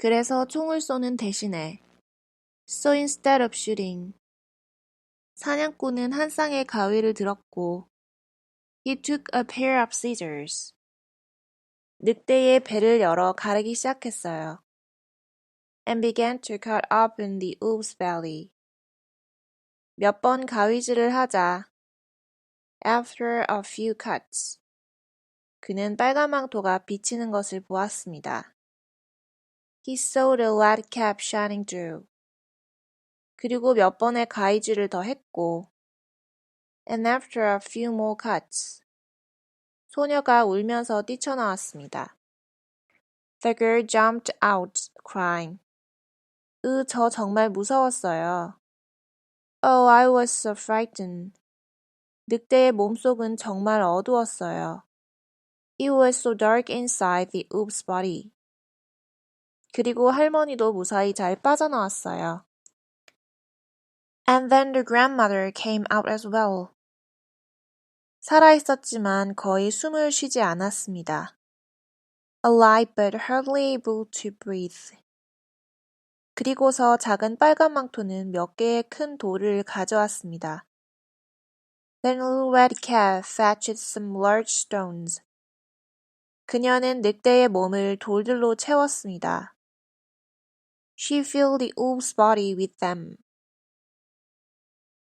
그래서 총을 쏘는 대신에 So instead of shooting 사냥꾼은 한 쌍의 가위를 들었고 He took a pair of scissors 늑대의 배를 열어 가르기 시작했어요. And began to cut open the wolf's belly. 몇 번 가위질을 하자 After a few cuts 그는 빨간 망토가 비치는 것을 보았습니다. He saw the lead cap shining through. 그리고 몇 번의 가위질을 더 했고 And after a few more cuts 소녀가 울면서 뛰쳐나왔습니다. The girl jumped out, crying. 으, 저 정말 무서웠어요. Oh, I was so frightened. 늑대의 몸속은 정말 어두웠어요. It was so dark inside the wolf's body. 그리고 할머니도 무사히 잘 빠져나왔어요. And then the grandmother came out as well. 살아있었지만 거의 숨을 쉬지 않았습니다. Alive but hardly able to breathe. 그리고서 작은 빨간 망토는 몇 개의 큰 돌을 가져왔습니다. Then little red cat fetched some large stones. 그녀는 늑대의 몸을 돌들로 채웠습니다. She filled the wolf's body with them.